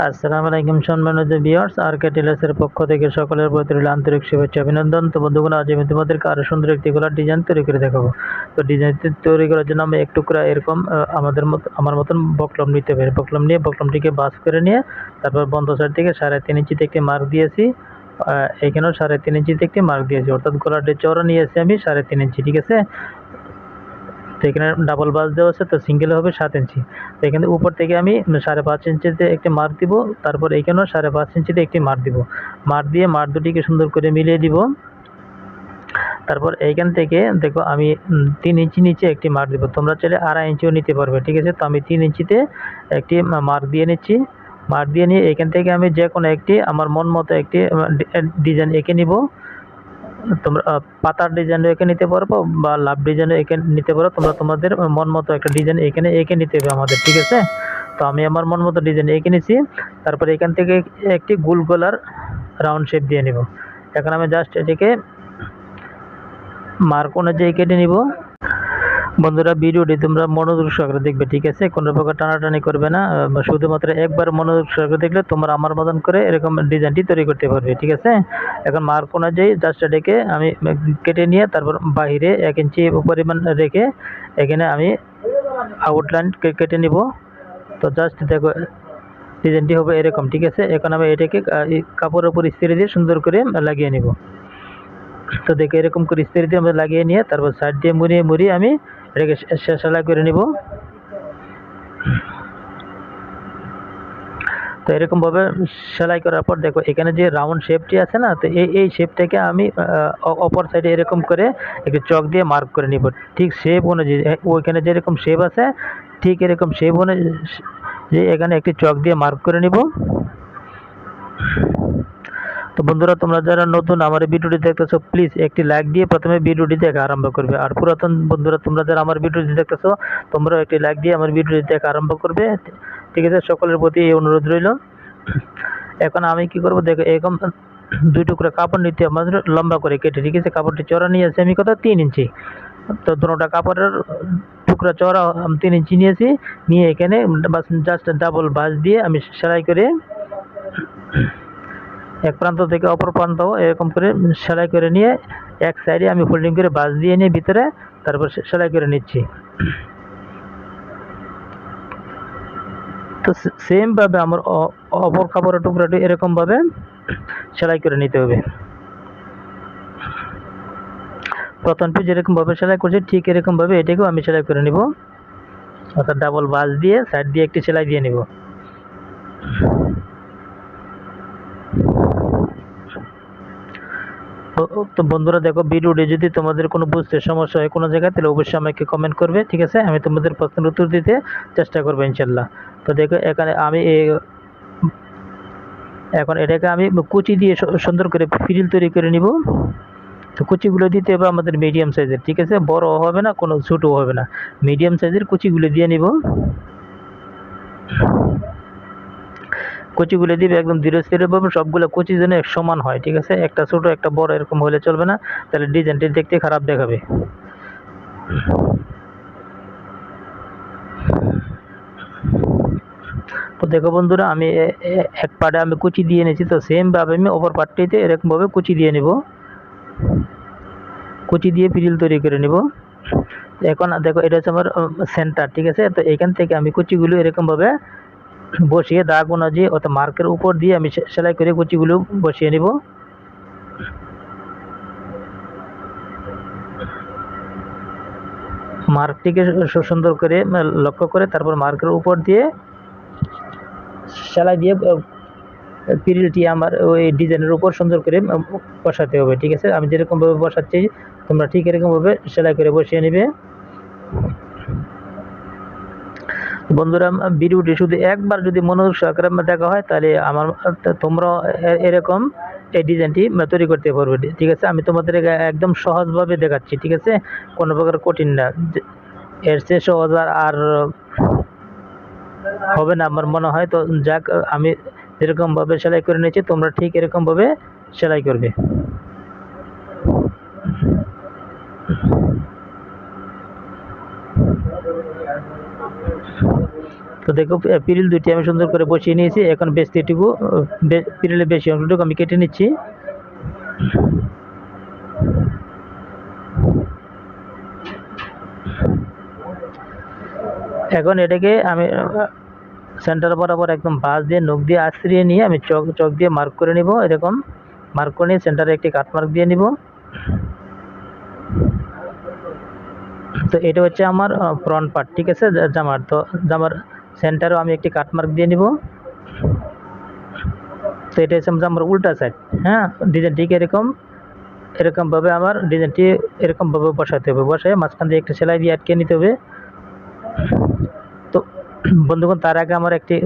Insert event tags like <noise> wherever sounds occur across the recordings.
আসসালামু আলাইকুম সম্মানিত ভিউয়ার্স, আর কে টেলার্সের পক্ষ থেকে সকলের প্রতি আন্তরিক শুভেচ্ছা, অভিনন্দন। তো বন্ধুগণ, আজ আমি তোমাদেরকে আরও সুন্দর একটি গলার ডিজাইন তৈরি করে দেখাবো। তো ডিজাইন তৈরি করার জন্য আমি এক টুকরা এরকম আমাদের মতো, আমার মতন বকলম নিতে পারি বকলম নিয়ে, বকলমটিকে বাস করে নিয়ে, তারপর বন্ধ সাইড থেকে সাড়ে তিন ইঞ্চিতে একটি মার্ক দিয়েছি। এখানেও সাড়ে তিন ইঞ্চিতে একটি মার্ক দিয়েছি। অর্থাৎ গলাটি চওড়া নিয়েছি আমি সাড়ে তিন ইঞ্চি, ঠিক আছে? তো এখানে ডাবল বাস দেওয়া আছে, তো সিঙ্গেল হবে সাত ইঞ্চি। তো এখানে উপর থেকে আমি সাড়ে পাঁচ ইঞ্চিতে একটি মার্ক দিব, তারপর এখানেও সাড়ে পাঁচ ইঞ্চিতে একটি মার্ক দিব। মার্ক দিয়ে মার্ক দুটিকে সুন্দর করে মিলিয়ে দিব। তারপর এইখান থেকে দেখো আমি তিন ইঞ্চি নিচে একটি মার্ক দিব। তোমরা চাইলে আড়াই ইঞ্চিও নিতে পারবে, ঠিক আছে? তো আমি তিন ইঞ্চিতে একটি মার্ক দিয়ে নিচ্ছি। মার্ক দিয়ে নিয়ে এখান থেকে আমি যে কোনো একটি, আমার মন মতো একটি ডিজাইন এঁকে নিব। তোমরা পাতার ডিজাইনও এঁকে নিতে পারব বা লাভ ডিজাইনও এঁকে নিতে পারো। তোমরা তোমাদের মন মতো একটা ডিজাইন এখানে এঁকে নিতে হবে আমাদের, ঠিক আছে? তো আমি আমার মন মতো ডিজাইন এঁকে নিছি। তারপরে এখান থেকে একটি গোল গোলার রাউন্ড শেপ দিয়ে নিব। এখন আমি জাস্ট এটিকে মার্ক যে কেটে নিব। বন্ধুরা, ভিডিওটি তোমরা মনোযোগ সহকারে দেখবে, ঠিক আছে? কোনো প্রকার টানাটানি করবে না। শুধুমাত্র একবার মনোযোগ সহকারে দেখলে তোমরা আমার মতন করে এরকম ডিজাইনটি তৈরি করতে পারবে, ঠিক আছে? এখন মার্ক অনুযায়ী জাস্ট ডেকে আমি কেটে নিয়ে তারপর বাহিরে এক ইঞ্চি পরিমাণ রেখে এখানে আমি আউটলাইন কেটে নিব। তো জাস্ট দেখো, ডিজাইনটি হবে এরকম, ঠিক আছে? এখন আমি এটাকে কাপড়ের উপর ইস্ত্রি দিয়ে সুন্দর করে লাগিয়ে নিব। তো দেখে, এরকম করে ইস্ত্রি দিয়ে আমরা লাগিয়ে নিয়ে তারপর সাইড দিয়ে মুড়িয়ে মুড়িয়ে আমি এটাকে সেলাই করে নিব। তো এরকমভাবে সেলাই করার পর দেখো, এখানে যে রাউন্ড শেপটি আছে না, তো এই এই শেপটাকে আমি অপর সাইডে এরকম করে একটু চক দিয়ে মার্ক করে নিব। ঠিক শেপ অনুযায়ী ওইখানে যেরকম শেপ আছে, ঠিক এরকম শেপ অনুযায়ী, যে এখানে একটি চক দিয়ে মার্ক করে নিব। তো বন্ধুরা, তোমরা যারা নতুন আমার ভিডিওটি দেখতেছো প্লিজ একটি লাইক দিয়ে প্রথমে ভিডিওটি দেখা আরম্ভ করবে। আর পুরাতন বন্ধুরা, তোমরা যারা আমার ভিডিওটি দেখতেছো, তোমরাও একটি লাইক দিয়ে আমার ভিডিওটি দেখা আরম্ভ করবে। ঠিক আছে, সকলের প্রতি এই অনুরোধ রইল। এখন আমি কি করব, দেখো, এরকম দুই টুকরা কাপড় নিতে আমাদের লম্বা করে কেটে, ঠিক আছে? কাপড়টি চড়া নিয়ে আছে আমি কত তিন ইঞ্চি। তো দুটা কাপড়ের টুকরা চড়া আমি তিন ইঞ্চি নিয়েছি, নিয়ে এখানে জাস্ট ডাবল বাস দিয়ে আমি সেলাই করে এক প্রান্ত থেকে অপর প্রান্ত এরকম করে সেলাই করে নিয়ে এক সাইডে আমি ফোল্ডিং করে বাস দিয়ে নিয়ে ভিতরে তারপর সেলাই করে নিচ্ছি। তো সেমভাবে আমার অপর কাপড়ের টুকরাটি এরকমভাবে সেলাই করে নিতে হবে। প্রথম পিস যেরকমভাবে সেলাই করছি, ঠিক এরকমভাবে এটাকেও আমি সেলাই করে নিব। অর্থাৎ ডাবল বাস দিয়ে সাইড দিয়ে একটি সেলাই দিয়ে নিব। তো বন্ধুরা দেখো, ভিডিওটি যদি তোমাদের কোনো বুঝতে সমস্যা হয় কোনো জায়গায়, তাহলে অবশ্যই আমাকে কমেন্ট করবে, ঠিক আছে? আমি তোমাদের প্রশ্নের উত্তর দিতে চেষ্টা করব ইনশাল্লাহ। তো দেখো, এখানে আমি এখন এটাকে আমি কুচি দিয়ে সুন্দর করে ফিরিল তৈরি করে নিব। তো কুচিগুলো দিতে হবে আমাদের মিডিয়াম সাইজের ঠিক আছে? বড় হবে না, কোনো ছোটো হবে না। মিডিয়াম সাইজের কুচিগুলো দিয়ে নিব। কুচিগুলো দিবে একদম ধীরে স্থিরভাবে সবগুলো কুচি যেন সমান হয়, ঠিক আছে? একটা ছোট, একটা বড় এরকম হলে চলবে না। তাহলে ডিজাইনটি দেখতে খারাপ দেখাবে। তো দেখো বন্ধুরা, আমি এক পার্টে আমি কুচি দিয়ে নিয়েছি তো সেমভাবে আমি ওপর পার্টটিতে এরকমভাবে কুচি দিয়ে নিব। কুচি দিয়ে পিরিল তৈরি করে নিব। এখন দেখো, এটা হচ্ছে আমার সেন্টার ঠিক আছে? তো এখান থেকে আমি কুচিগুলো এরকমভাবে বসিয়ে দাগ অনুযায়ী অর্থাৎ মার্কের উপর দিয়ে আমি সেলাই করে কুচিগুলো বসিয়ে নিব। মার্কটিকে সুন্দর করে লক্ষ্য করে তারপর মার্কের উপর দিয়ে সেলাই দিয়ে পিরিলটি আমার ওই ডিজাইনের উপর সুন্দর করে বসাতে হবে, ঠিক আছে? আমি যেরকমভাবে বসাচ্ছি, তোমরা ঠিক এরকমভাবে সেলাই করে বসিয়ে নেবে। বন্ধুরা, ভিডিওটি শুধু একবার যদি মনোযোগ সহকারে দেখা হয়, তাহলে আমার তা- তোমরাও এ- এরকম এই ডিজাইনটি তৈরি করতে পারবে। ঠিক আছে? আমি তোমাদের একদম সহজভাবে দেখাচ্ছি, ঠিক আছে? কোনো প্রকার কঠিন না। এর চেয়ে সহজ আর হবে না আমার মনে হয়। তো যাক, আমি যেরকমভাবে সেলাই করে নিয়েছি, তোমরা ঠিক এরকমভাবে সেলাই করবে। তো দেখো পিরিল দুইটি আমি সুন্দর করে বসিয়ে নিয়েছি। এখন বেশি এটুকু পিরিলের বেশি অংশটুকু আমি কেটে নিচ্ছি। এখন এটাকে আমি সেন্টার বরাবর একদম বাস দিয়ে, নখ দিয়ে আশ্রিয়ে নিয়ে আমি চক চক দিয়ে মার্ক করে নিব। এরকম মার্ক করে নিয়ে সেন্টারে একটি কাট মার্ক দিয়ে নিব। তো এটা হচ্ছে আমার ফ্রন্ট পার্ট, ঠিক আছে? জামার, তো, জামার সেন্টারেও আমি একটি কাট মার্ক দিয়ে নিব। তো এটা হচ্ছে জামার উল্টা সাইড হ্যাঁ? ডিজাইন ঠিক এরকম, এরকমভাবে আমার ডিজাইনটি এরকমভাবে বসাতে হবে। বসায় মাঝখান দিয়ে একটা সেলাই দিয়ে আটকে নিতে হবে। তো বন্ধুগণ, তার আগে আমার একটি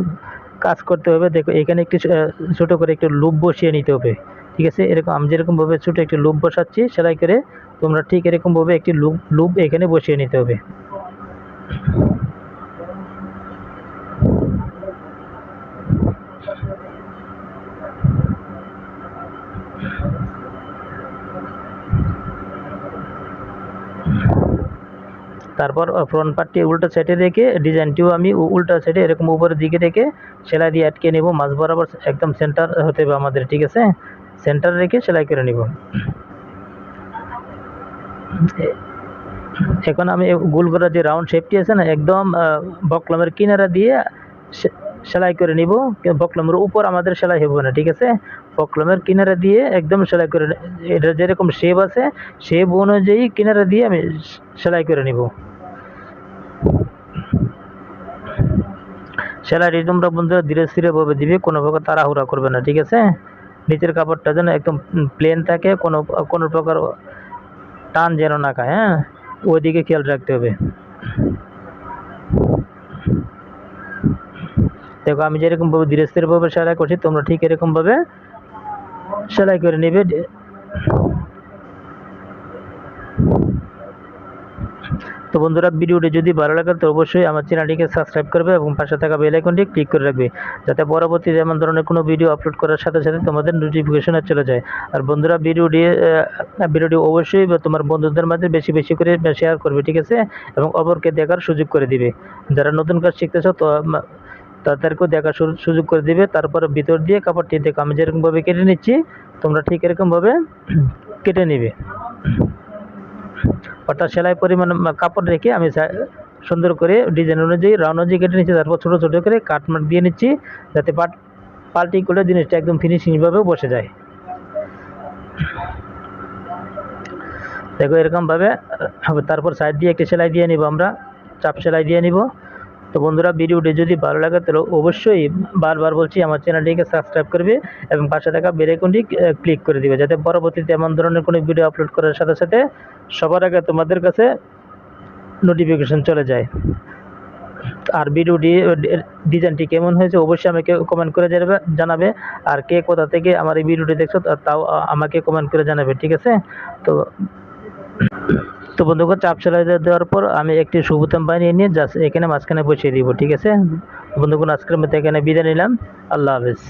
কাজ করতে হবে। দেখো, এখানে একটি ছোটো করে একটু লুপ বসিয়ে নিতে হবে। ঠিক আছে? এরকম, আমি যেরকমভাবে ছোটো একটি লুপ বসাচ্ছি সেলাই করে, তোমরা ঠিক এরকমভাবে একটি লুপ লুপ এখানে বসিয়ে নিতে হবে। তারপর ফ্রন্ট পার্টটি উল্টো সাইডে রেখে ডিজাইনটিও আমি উল্টো সাইডে এরকম উপরের দিকে রেখে সেলাই দিয়ে আটকে নেব। মাঝ বরাবর একদম সেন্টার হতে হবে আমাদের, ঠিক আছে? সেন্টার রেখে সেলাই করে নেব। এখন আমি গোল করার যে রাউন্ড শেপটি আছে না, একদম বকলমের কিনারা দিয়ে সেলাই করে নিব। বকলমের উপর আমাদের সেলাই হবে না, ঠিক আছে? বকলমের কিনারা দিয়ে একদম সেলাই করে এটা যেরকম শেপ আছে শেপ অনুযায়ী কিনারা দিয়ে আমি সেলাই করে নিব। সেলাইটি তোমরা বন্ধুরা ধীরে ধীরে ভাবে দিবে, কোনো প্রকার তাড়াহুড়া করবে না, ঠিক আছে? নিচের কাপড়টা যেন একদম প্লেন থাকে, কোনো কোনো প্রকার টান যেন না খায় হ্যাঁ? ওইদিকে খেয়াল রাখতে হবে। দেখো, আমি যেরকম ভাবে ধীরে স্থির ভাবে সেলাই করছি, তোমরা ঠিক এরকম ভাবে সেলাই করে নেবে। তো বন্ধুরা, ভিডিওটি যদি ভালো লাগে, তো অবশ্যই আমার চ্যানেলটিকে সাবস্ক্রাইব করবে এবং পাশে থাকা বেল আইকনটি ক্লিক করে রাখবে। যাতে পরবর্তী যেমন ধরনের কোনো ভিডিও আপলোড করার সাথে সাথে তোমাদের নোটিফিকেশনে চলে যায়। আর বন্ধুরা, ভিডিওটি ভিডিওটি অবশ্যই তোমার বন্ধুদের মাঝে বেশি বেশি করে শেয়ার করবে, ঠিক আছে? এবং অপরকে দেখার সুযোগ করে দিবে। যারা নতুন কাজ শিখতেছো তো তাদেরকেও দেখার সুযোগ করে দিবে। তারপরে ভিতর দিয়ে কাপড়টি দেখো আমি যেরকমভাবে কেটে নিচ্ছি। তোমরা ঠিক এরকমভাবে <clears throat> কেটে নিবে। অর্থাৎ সেলাই পরিমাণ কাপড় রেখে আমি সুন্দর করে ডিজাইন অনুযায়ী, রাউন্ড অনুযায়ী কেটে নিচ্ছি। তারপর ছোটো ছোটো করে কাট মার্ক দিয়ে নিচ্ছি, যাতে পাট পাল্টি করে জিনিসটা একদম ফিনিশিংভাবে বসে যায়। দেখো এরকমভাবে, তারপর সাইড দিয়ে একটি সেলাই দিয়ে নিব আমরা। চাপ সেলাই দিয়ে নিব। তো বন্ধুরা, ভিডিওটি যদি ভালো লাগে, তাহলে অবশ্যই বারবার বলছি, আমার চ্যানেলটিকে সাবস্ক্রাইব করবে এবং পাশে থাকা বেল আইকনটি ক্লিক করে দিবে, যাতে পরবর্তীতে এমন ধরনের কোনো ভিডিও আপলোড করার সাথে সাথে সবার আগে তোমাদের কাছে নোটিফিকেশন চলে যায়। আর ভিডিওটি ডিজাইনটি কেমন হয়েছে, অবশ্যই আমাকে কমেন্ট করে জানাবে জানাবে, আর কে কোথা থেকে আমার এই ভিডিওটি দেখছ তাও আমাকে কমেন্ট করে জানাবে, ঠিক আছে? তো তো বন্ধুগণ, চাপ সেলাই দেওয়ার পর আমি একটি সুবোতাম বানিয়ে নিয়ে জাস্ট এখানে মাঝখানে বসিয়ে দিব, ঠিক আছে? বন্ধুগণ, আজকের মধ্যে এখানে বিদায় নিলাম। আল্লাহ হাফেজ।